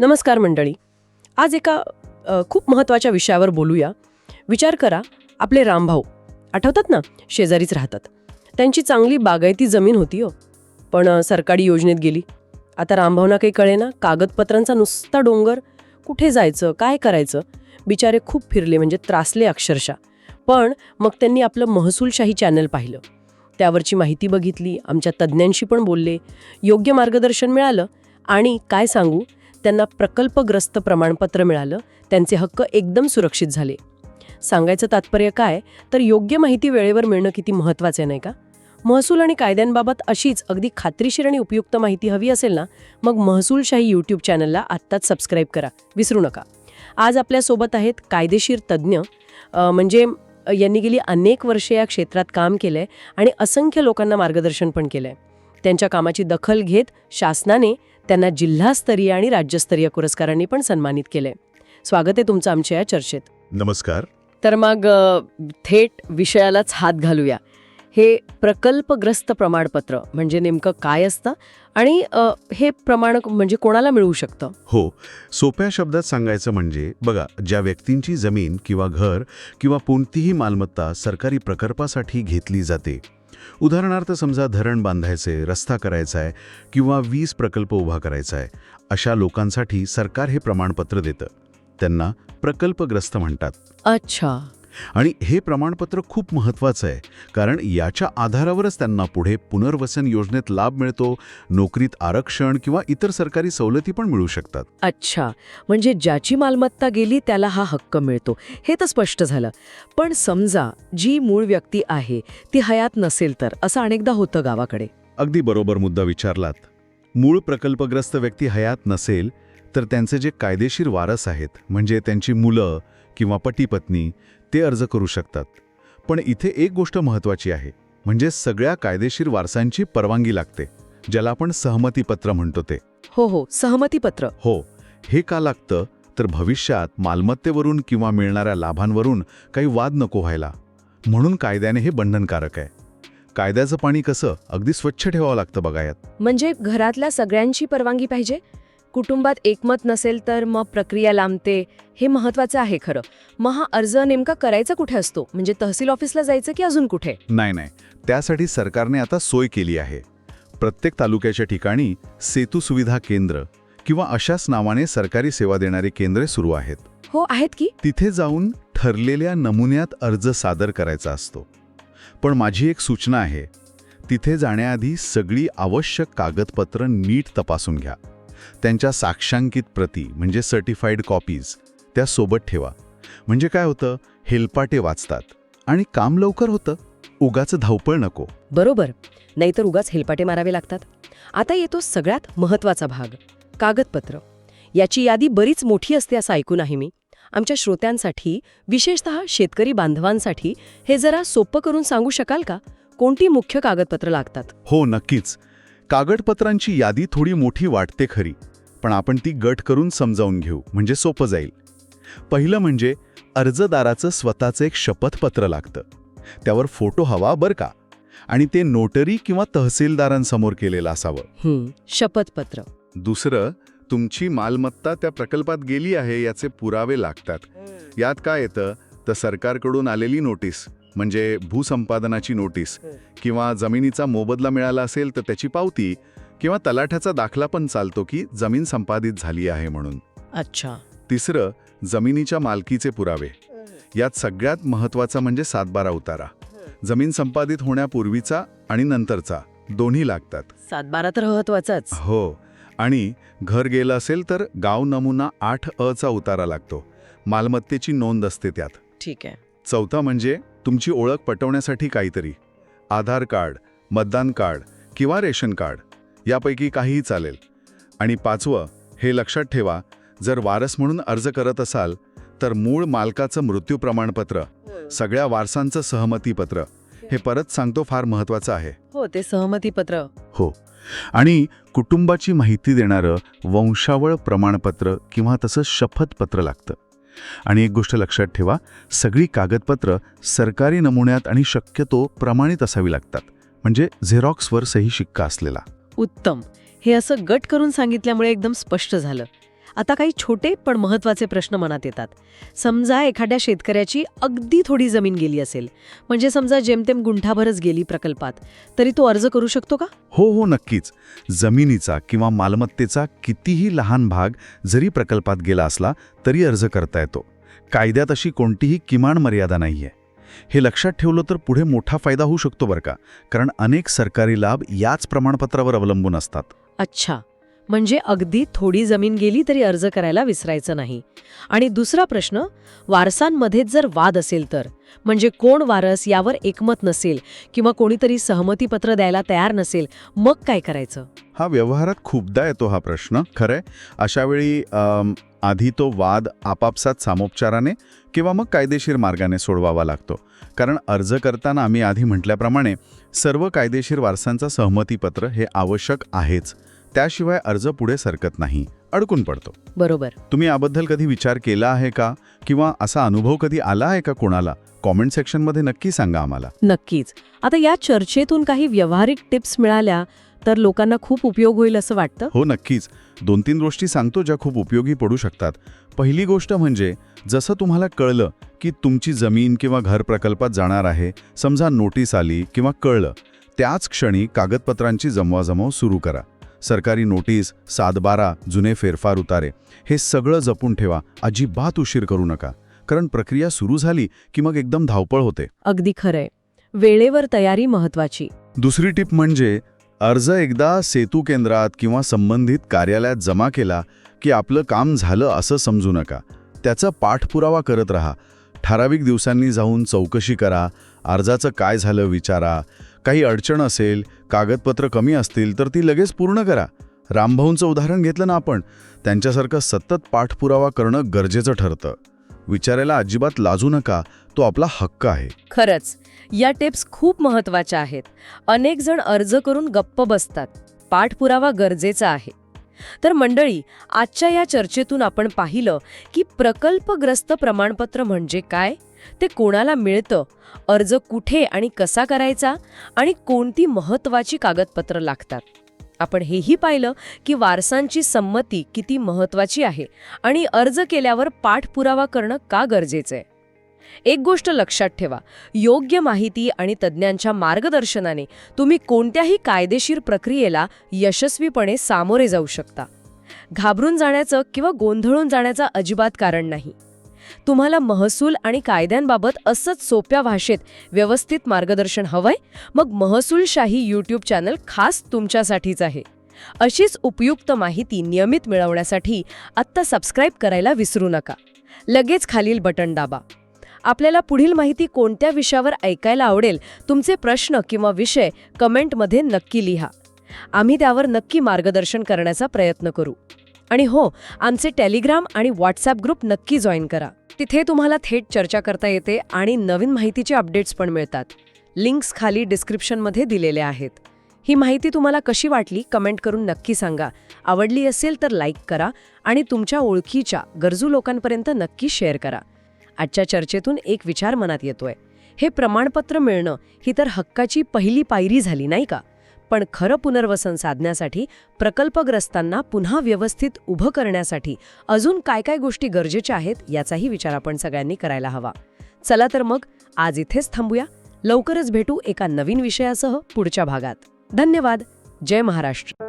नमस्कार मंडळी. आज एका खूप महत्त्वाच्या विषयावर बोलूया. विचार करा आपले रामभाऊ. आठवतात ना? शेजारीच राहतात. त्यांची चांगली बागायती जमीन होती हो. पण सरकारी योजनेत गेली. आता रामभावना काही कळेना कागदपत्रांचा नुसता डोंगर. कुठे जायचं काय करायचं? बिचारे खूप फिरले म्हणजे त्रासले अक्षरशः. पण मग त्यांनी आपलं महसूलशाही चॅनल पाहिलं. त्यावरची माहिती बघितली आमच्या तज्ज्ञांशी पण बोलले. योग्य मार्गदर्शन मिळालं. आणि काय सांगू? त्यांना प्रकल्पग्रस्त प्रमाणपत्र मिळालं त्यांचे हक्क एकदम सुरक्षित झाले. सांगायचं तात्पर्य काय? तर योग्य माहिती वेळेवर मिळणं किती महत्त्वाचं आहे नाही का? महसूल आणि कायद्यांबाबत अशीच अगदी खात्रीशीर आणि उपयुक्त माहिती हवी असेल ना मग महसूलशाही यूट्यूब चॅनलला आत्ताच सबस्क्राईब करा. विसरू नका. आज आपल्यासोबत आहेत कायदेशीर तज्ज्ञ म्हणजे यांनी गेली अनेक वर्षे या क्षेत्रात काम केलंय आणि असंख्य लोकांना मार्गदर्शन पण केलंय. त्यांच्या कामाची दखल घेत शासनाने त्यांना जिल्हास्तरीय आणि राज्यस्तरीय पुरस्कारांनी पण सन्मानित केलंय स्वागत आहे तुमचं आमच्या या चर्चेत. नमस्कार. तर मग थेट विषयालाच हात घालूया. हे प्रकल्पग्रस्त प्रमाणपत्र म्हणजे नेमकं काय असतं? आणि हे प्रमाण म्हणजे कोणाला मिळू शकतं? हो. सोप्या शब्दात सांगायचं म्हणजे बघा ज्या व्यक्तींची जमीन किंवा घर किंवा कोणतीही मालमत्ता सरकारी प्रकल्पासाठी घेतली जाते. उदाहरणार्थ समजा धरण बांधायचे रस्ता करायचा आहे किंवा वीज प्रकल्प उभा करायचा आहे अशा लोकांसाठी सरकार हे प्रमाणपत्र देतं. त्यांना प्रकल्पग्रस्त म्हणतात. अच्छा. आणि हे प्रमाणपत्र खूप महत्त्वाचं आहे कारण याच्या आधारावरच त्यांना पुढे पुनर्वसन योजनेत लाभ मिळतो नोकरीत आरक्षण किंवा इतर सरकारी सवलती पण मिळू शकतात. अच्छा म्हणजे ज्याची मालमत्ता गेली त्याला हा हक्क मिळतो हे तर स्पष्ट झालं. पण समजा जी मूळ व्यक्ती आहे ती हयात नसेल तर असं अनेकदा होतं गावाकडे. अगदी बरोबर मुद्दा विचारलात. मूळ प्रकल्पग्रस्त व्यक्ती हयात नसेल तर त्यांचे जे कायदेशीर वारस आहेत म्हणजे त्यांची मुलं किंवा पती-पत्नी ते अर्ज करू शकतात. पण इथे एक गोष्ट महत्त्वाची आहे म्हणजे सगळ्या कायदेशीर वारसांची परवानगी लागते ज्याला आपण सहमतीपत्र म्हणतो ते. हो हो सहमतीपत्र. हो हे का लागतं? तर भविष्यात मालमत्तेवरून किंवा मिळणाऱ्या लाभांवरून काही वाद नको व्हायला. म्हणून कायद्याने हे बंधनकारक आहे. कायद्याचं पाणी कसं? अगदी स्वच्छ ठेवावं लागतं बघा यात. म्हणजे घरातल्या सगळ्यांची परवानगी पाहिजे? कुटुंबात एकमत नसेल तर मग प्रक्रिया लांबते. हे महत्वाचं आहे खरं. मग हा अर्ज नेमका करायचा कुठे असतो? म्हणजे तहसील ऑफिसला जायचं की अजून कुठे? नाही नाही. त्यासाठी सरकारने आता सोय केली आहे. प्रत्येक तालुक्याच्या ठिकाणी सेतू सुविधा केंद्र किंवा अशाच नावाने सरकारी सेवा देणारी केंद्रे सुरू आहेत. हो आहेत की? तिथे जाऊन ठरलेल्या नमुन्यात अर्ज सादर करायचा असतो. पण माझी एक सूचना आहे. तिथे जाण्याआधी सगळी आवश्यक कागदपत्र नीट तपासून घ्या. त्यांच्या साक्षांकित प्रती म्हणजे सर्टिफाईड कॉपीज त्या सोबत ठेवा. म्हणजे काय होतं? हेलपाटे वाचतात. आणि काम लवकर होतं. उगाचं धावपळ नको. बरोबर. नाहीतर उगाच हेलपाटे मारावे लागतात. आता येतो सगळ्यात महत्त्वाचा भाग कागदपत्र. याची यादी बरीच मोठी असते असं ऐकून आहे मी. आमच्या श्रोत्यांसाठी विशेषतः शेतकरी बांधवांसाठी हे जरा सोपं करून सांगू शकाल का? कोणती मुख्य कागदपत्र लागतात? हो नक्कीच. कागदपत्रांची यादी थोडी मोठी वाटते खरी पण आपण ती गट करून समजावून घेऊ म्हणजे सोपं जाईल. पहिलं म्हणजे अर्जदाराचं स्वतःचं एक शपथपत्र लागतं. त्यावर फोटो हवा बरं का? आणि ते नोटरी किंवा तहसीलदारांसमोर केलेलं असावं. शपथपत्र. दुसरं तुमची मालमत्ता त्या प्रकल्पात गेली आहे याचे पुरावे लागतात. यात काय येतं? तर सरकारकडून आलेली नोटीस. म्हणजे भूसंपादनाची नोटीस किंवा जमिनीचा मोबदला मिळाला असेल तर त्याची पावती किंवा तलाठ्याचा दाखला पण चालतो की जमीन संपादित झाली आहे म्हणून. अच्छा. तिसरं जमिनीच्या मालकीचे पुरावे. यात सगळ्यात महत्त्वाचा म्हणजे सातबारा उतारा. जमीन संपादित होण्यापूर्वीचा आणि नंतरचा दोन्ही लागतात. सातबारा तर महत्वाचाच हो आणि घर गेलं असेल तर गाव नमुना आठ अचा उतारा लागतो. मालमत्तेची नोंद असते त्यात. ठीक आहे. चौथा म्हणजे तुमची ओळख पटवण्यासाठी काहीतरी. आधार कार्ड मतदान कार्ड किंवा रेशन कार्ड यापैकी काहीही चालेल. आणि पाचवं हे लक्षात ठेवा जर वारस म्हणून अर्ज करत असाल तर मूळ मालकाचं मृत्यू प्रमाणपत्र सगळ्या वारसांचं सहमतीपत्र हे परत सांगतो फार महत्त्वाचं आहे. हो ते सहमतीपत्र. हो. आणि कुटुंबाची माहिती देणारं वंशावळ प्रमाणपत्र किंवा तसं शपथपत्र लागतं. आणि एक गोष्ट लक्षात ठेवा सगळी कागदपत्र सरकारी नमुन्यात आणि शक्यतो प्रमाणित असावी लागतात. म्हणजे झेरॉक्सवर सही शिक्का असलेला. उत्तम. हे असं गट करून सांगितल्यामुळे एकदम स्पष्ट झालं. आता काही छोटे पण महत्त्वाचे प्रश्न मनात येतात. समजा एखाद्या शेतकऱ्याची अगदी थोडी जमीन गेली असेल. म्हणजे समजा जेमतेम गुंठाभरच गेली प्रकल्पात तरी तो अर्ज करू शकतो का? हो हो नक्कीच. जमिनीचा किंवा मालमत्तेचा कितीही लहान भाग जरी प्रकल्पात गेला असला तरी अर्ज करता येतो. कायद्यात अशी कोणतीही किमान मर्यादा नाहीये. हे लक्षात ठेवलं तर पुढे मोठा फायदा होऊ शकतो बरं का कारण अनेक सरकारी लाभ याच प्रमाणपत्रावर अवलंबून असतात. अच्छा. म्हणजे अगदी थोडी जमीन गेली तरी अर्ज करायला विसरायचं नाही. आणि दुसरा प्रश्न वारसांमध्येच जर वाद असेल तर म्हणजे कोण वारस यावर एकमत नसेल किंवा कोणीतरी सहमतीपत्र द्यायला तयार नसेल मग काय करायचं? हा व्यवहारात खूपदा येतो हा प्रश्न खरंय. अशा वेळी आधी तो वाद आपापसात सामोपचाराने किंवा मग कायदेशीर मार्गाने सोडवावा लागतो. कारण अर्ज करताना आम्ही आधी म्हटल्याप्रमाणे सर्व कायदेशीर वारसांचा सहमतीपत्र हे आवश्यक आहेच. त्याशिवाय अर्ज पुढे सरकत नाही. अडकून पडतो. बरोबर. तुम्ही याबद्दल कधी विचार केला आहे का? किंवा असा अनुभव कधी आला आहे का कोणाला? कॉमेंट सेक्शनमध्ये नक्की सांगा आम्हाला. नक्कीच. आता या चर्चेतून काही व्यावहारिक टिप्स मिळाल्या तर लोकांना खूप उपयोग होईल असं वाटतं? हो नक्कीच. दोन तीन गोष्टी सांगतो ज्या खूप उपयोगी पडू शकतात. पहिली गोष्ट म्हणजे जसं तुम्हाला कळलं की तुमची जमीन किंवा घर प्रकल्पात जाणार आहे समजा नोटीस आली किंवा कळलं त्याच क्षणी कागदपत्रांची जमवाजमव सुरू करा. सरकारी नोटीस सातबारा जुने फेरफार उतारे. हे सगळं जपून ठेवा. अजिबात उशीर करू नका. कारण प्रक्रिया सुरू झाली की मग एकदम धावपळ होते. अगदी खरंय. वेळेवर तयारी महत्वाची. दुसरी टीप म्हणजे अर्ज एकदा सेतू केंद्रात किंवा संबंधित कार्यालयात जमा केला की आपलं काम झालं असं समजू नका. त्याचा पाठपुरावा करत राहा. ठराविक दिवसांनी जाऊन चौकशी करा. अर्जाचं काय झालं विचारा. काही अडचण असेल कागदपत्र कमी असतील तर ती लगेच पूर्ण करा. रामभाऊंचं उदाहरण घेतलं ना आपण त्यांच्यासारखं सतत पाठपुरावा करणं गरजेचं ठरतं. विचारायला अजिबात लाजू नका तो आपला हक्क आहे. खरंच या टिप्स खूप महत्त्वाच्या आहेत. अनेक जण अर्ज करून गप्प बसतात. पाठपुरावा गरजेचा आहे. तर मंडळी आजच्या या चर्चेतून आपण पाहिलं की प्रकल्पग्रस्त प्रमाणपत्र म्हणजे काय? ते कोणाला मिळतं? अर्ज कुठे आणि कसा करायचा? आणि कोणती महत्वाची कागदपत्र लागतात? आपण हेही पाहिलं की वारसांची संमती किती महत्वाची आहे आणि अर्ज केल्यावर पाठपुरावा करणं का गरजेचं आहे एक गोष्ट लक्षात ठेवा योग्य माहिती आणि तज्ज्ञांच्या मार्गदर्शनाने तुम्ही कोणत्याही कायदेशीर प्रक्रियेला यशस्वीपणे सामोरे जाऊ शकता. घाबरून जाण्याचं किंवा गोंधळून जाण्याचं अजिबात कारण नाही. तुम्हाला महसूल आणि कायद्यांबाबत असंच सोप्या भाषेत व्यवस्थित मार्गदर्शन हवंय? मग महसूलशाही यूट्यूब चॅनल खास तुमच्यासाठीच आहे. अशीच उपयुक्त माहिती नियमित मिळवण्यासाठी आत्ता सबस्क्राईब करायला विसरू नका. लगेच खालील बटन दाबा. आपल्याला पुढील माहिती कोणत्या विषयावर ऐकायला आवडेल तुमचे प्रश्न किंवा विषय कमेंटमध्ये नक्की लिहा. आम्ही त्यावर नक्की मार्गदर्शन करण्याचा प्रयत्न करू. आणि हो आमचे टेलिग्राम आणि व्हॉट्सॲप ग्रुप नक्की जॉईन करा. तिथे तुम्हाला थेट चर्चा करता येते आणि नवीन माहितीचे अपडेट्स पण मिळतात. लिंक्स खाली डिस्क्रिप्शनमध्ये दिलेल्या आहेत. ही माहिती तुम्हाला कशी वाटली कमेंट करून नक्की सांगा. आवडली असेल तर लाईक करा आणि तुमच्या ओळखीच्या गरजू लोकांपर्यंत नक्की शेअर करा. आजच्या चर्चेतून एक विचार मनात येतोय. हे प्रमाणपत्र मिळणं ही तर हक्काची पहिली पायरी झाली नाही का? पण खरं पुनर्वसन साधण्यासाठी प्रकल्पग्रस्तांना पुन्हा व्यवस्थित उभं करण्यासाठी अजून काय काय गोष्टी गरजेच्या आहेत याचाही विचार आपण सगळ्यांनी करायला हवा. चला तर मग आज इथेच थांबूया. लवकरच भेटू एका नवीन विषयासह पुढच्या भागात. धन्यवाद. जय महाराष्ट्र.